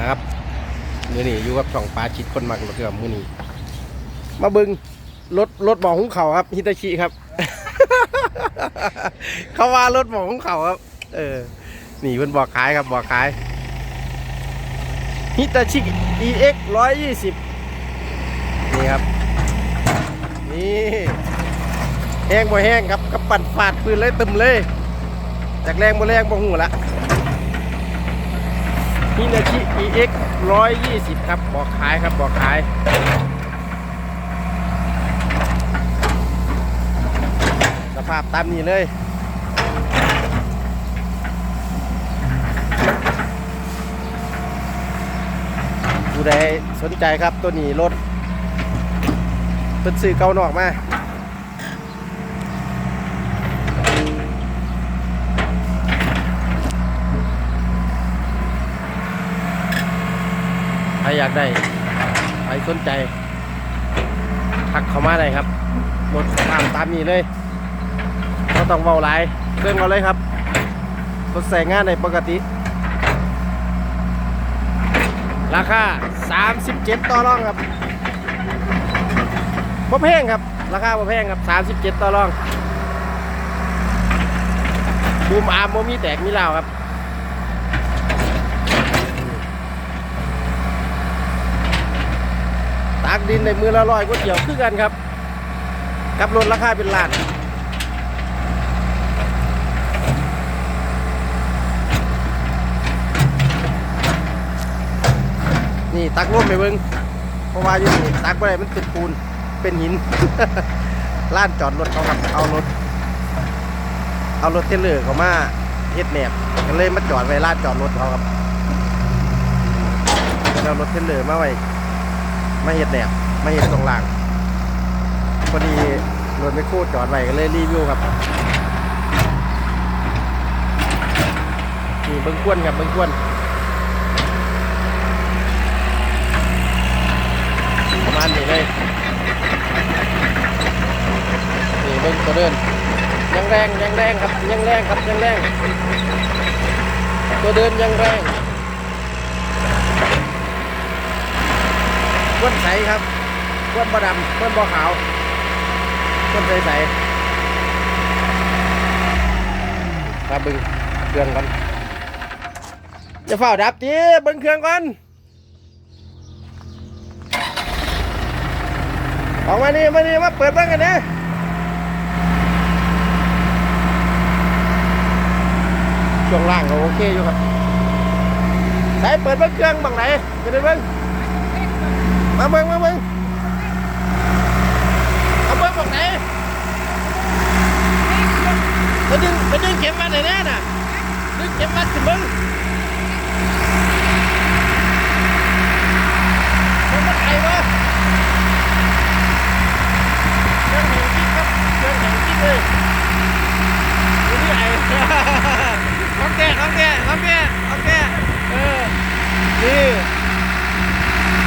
นะครับมือนี้อยู่กับสองปลาชิดคนมักรถครับมือนี้มาบึงรถรถหมอหุ้งเขาครับฮิตาชิครับ เขาว่ารถหมอหุ้งเขาครับ เออนี่เพิ่นบอกขายครับบอกขายฮิตาชิ EX 120นี่ครับ นี่แห้งบ่แห้งครับกับปั่นฟาดปืนเลยตึมเลยจากแรงบ่แรงบ่หูละ ฮิตาชิ EX 120 ครับ บอกขายครับ บอกขาย สภาพตามนี้เลยผู้ใดสนใจครับตัวนี้รถเป็นสื่อเก่านอกมา รอยากได้ใครสนใจทักเข้ามาได้ครับรถตามตามนี้เลยก็ต้องเบาหลยเครื่องเอาเลยครับรถใส่งานในปกติ ราคา 37 ต่อรองครับบ่แพงครับ ราคาบ่แพงครับ 37 ต่อรองบูมอาร์มบ่มีแตกมีลาวครับ ตากดินในมือละร้อยก็เกี่ยวคือกันครับ กับรถราคาเป็นล้านนี่ตักร่มไปเบิ้งเพราะว่าอยู่นี่ตักไปได้มันติดปูนเป็นหินล้านจอดรถเขาครับเอารถ เอารถเทเลอร์เขามาเฮ็ดแหนบก็เลยมาจอดไว้ล้านจอดรถเขาครับเอารถเทเลอร์มาไว้ มาเฮ็ดแหนบมาเฮ็ดตรงหล่างพอดีรถไม่คตรจอดไว้ก็เลยรีวิวครับนี่เบิ้งควนครับเบิ้งควนประมาณนี้เลยนี่เบิ้งตัวเดินยังแรงยังแรงครับยังแรงครับยังแรงตัวเดินยังแรง ก้นใสครับก้นบะดำก้นบะขาวก้นใสใสมาเบึงเครื่องกันจะเฝ้าดับจีเบิ้งเครื่องก่อนออกมานี่มานี่มาเปิดบ้างกันนะช่วงล่างก็โอเคอยู่ครับไหนเปิดเบิ้งเครื่องบางไหนจะได้เบิ้ง มาเบิ้งมาเบิ้งเอาเบิ้งบางไหนไปดึงไปดึงเข็มวัดไหนแน่น่ะดึงเข็มวัดขึ้นเบิ้งมันมันไอ้วะ เครื่องแห่งกิ๊กครับเครื่องแห่งกิ๊กเลยดูนี่ไอ้ ของแกของแกของแกของแกเออ นี่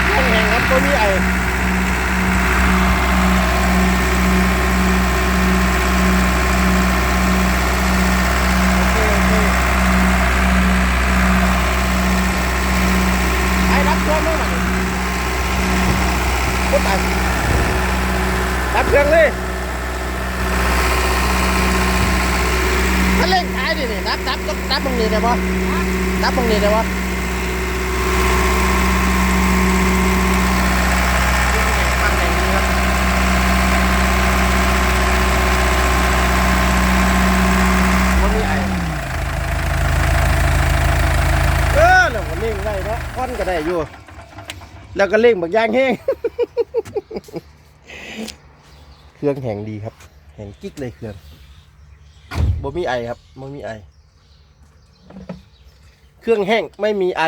เครื่องแห่งครับตัวนี้ไอ้โอเคโอเคไอ้รับเครื่องมั้งมันก็ตาย ดับเครื่องเลยถ้าเร่ง ดับดับต้องดับตรงนี้ได้ปะดับตรงนี้ได้ปะฟังแรงดีครับวันนี้ไอเออแล้วก็เร่งได้เนาะค่อนก็ได้อยู่ แล้วก็เร่งบักยางแห้ง เครื่องแห่งดีครับ แห่งกิ๊กเลยเครื่องบ่มีไอครับบ่มีไอ เครื่องแห้งไม่มีไอ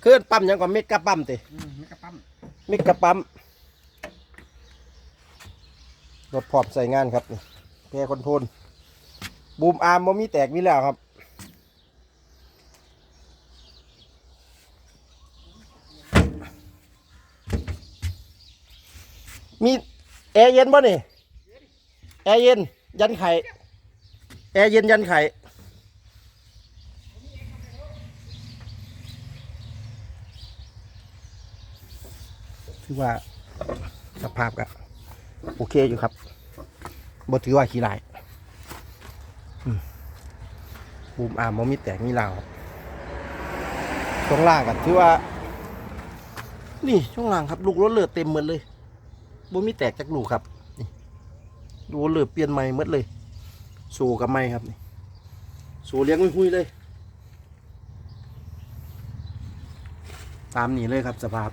เครื่องปั๊มยังกว่าเมกะปั๊มติอืมนี่กระปั้มเมกะปั๊มรถพร้อมใส่งานครับนี่แพรคอนโทรลบูมอาร์มบ่มีแตกมีแล้วครับ มีแอร์เย็นป่ะนี่ แอร์เย็น ยันไข่ แอร์เย็นยันไข่ คือว่าสภาพก็โอเคอยู่ครับบ่ถือว่าขี้ลายบูมอาร์มบ่มีแตกมีลาวครับช่วงล่างก็ถือว่า นี่ช่วงล่างครับ ลูกรถเลือดเต็มหมดเลยบ่มีแตกจากลูกครับนี่ลูกเลือดเปลี่ยนใหม่หมดเลยสู่กับไม่ครับนี่สู่เลี้ยงหุ้ยๆเลย ตามนี้เลยครับสภาพ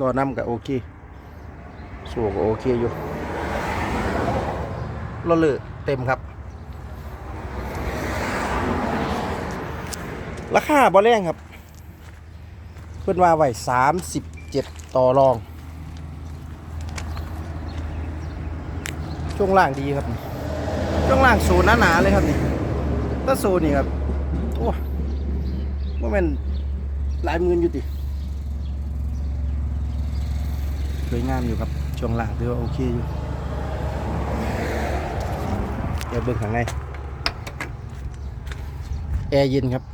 รอน้ำกับโอเคสู่ก็โอเคอยู่รถเลือเต็มครับ ราคาบ่แรงครับ เพื่อนว่าไว้สามสิบเจ็ดต่อรอง ช่วงล่างดีครับ ช่วงล่างโซนหนาๆเลยครับนี่ถ้าโซนนี่ครับ โอ้ว่ามันหลายหมื่นอยู่ติ สวยงามอยู่ครับช่วงล่างถือว่าโอเคอยู่เดี๋ยวเบิ่งข้างในแอร์เย็นครับ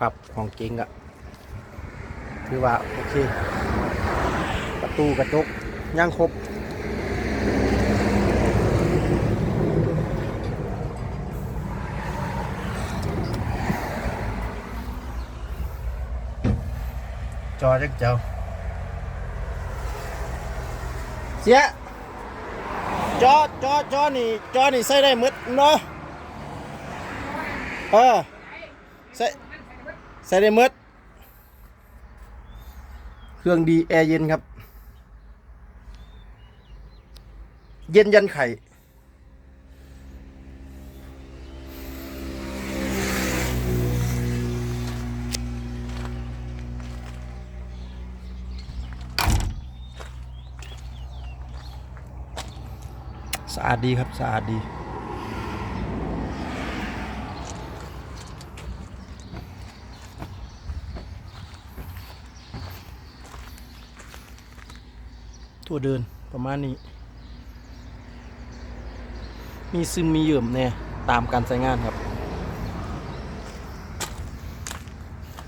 ปรับของเก่งอะคือว่า โอเค ประตูกระจกย่างครบ จอจักเจ้า เสีย จอจอจอนี่จอนี่ใส่ได้หมดเนาะเออใส่ใส่ได้หมดเครื่องดีแอร์เย็นครับ เย็นยันไข่ สะอาดดีครับสะอาดดีทั่วเดินประมาณนี้ มีซึมมีเหยื่อมแน่ยตามการใช้งานครับ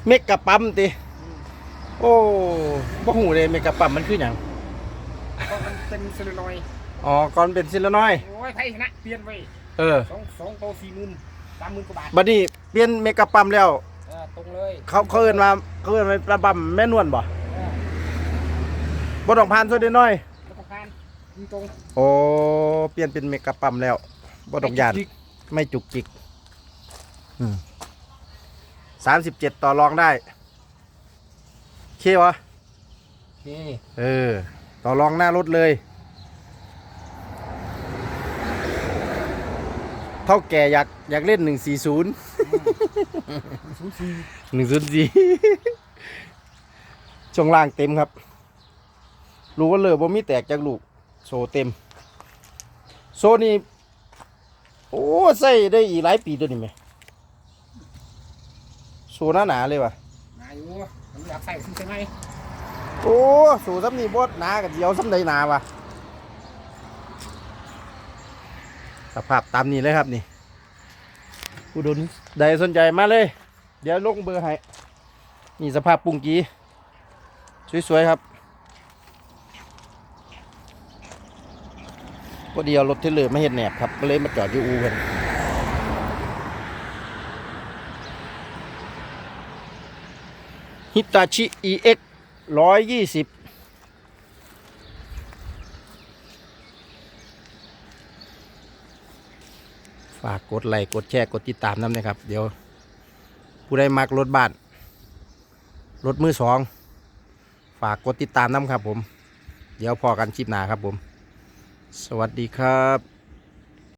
เมกกะปั๊มติ โอ้บ่หูเลยเมกกะปั๊มมันคืออย่างมันเป็นเซลลูลอย อ๋อก่อนเป็นซิลน้อย โอ้ยไทยชนะเปลี่ยนไปเออสองสองโตสี่หมื่นสามหมื่นกว่าบาทบัดนี้เปลี่ยนเมกะปั๊มแล้ว เออตรงเลยเขาเขาเอิ้นว่าเขาเอิ้นว่าประปั๊มแม่นวลบ่เออบ่ต้องผ่านโซเดน้อย แล้วก็การยิงตรงโอ้เปลี่ยนเป็นเมกะปั๊มแล้วบ่ต้องยานจิกไม่จุกจิกสามสิบเจ็ดต่อรองได้โอเควะโอเคเออ ต่อรองหน้ารถเลย เท่าแก่อยากอยากเล่นหนึ่งสี่ศูนย์ศูนย์สี่หนึ่งศูนย์สี่ช่วงล่างเต็มครับ รู้ว่าเลยบ่มีแตกจากลูก โซเต็ม โซนี่โอ้ใส่ได้อีกหลายปีตัวนี้ไหมโซหน้าหนาเลยว่ะนายอยู่ผมอยากใส่ซึ่งใช่ไหมโอ้สูซ้ำนี่บดหนากับเดียวซ้ำใดหนาวะ สภาพตามนี้เลยครับนี่ผู้ดนใดสนใจมาเลย เดี๋ยวลงเบอร์ให้นี่สภาพปุ่งกีสวยๆครับพอดีเอารถเทเลอร์มาเห็ดแหนบครับก็เลยมาจอดอยู่อูกันฮิตาชิ EX 120 ฝากกดไลค์กดแชร์กดติดตามน้ำนะครับ เดี๋ยว ผู้ใดมักรถบ้าน รถมือสอง ฝากกดติดตามน้ำครับผม เดี๋ยวพอกันคลิปหน้าครับผม สวัสดีครับ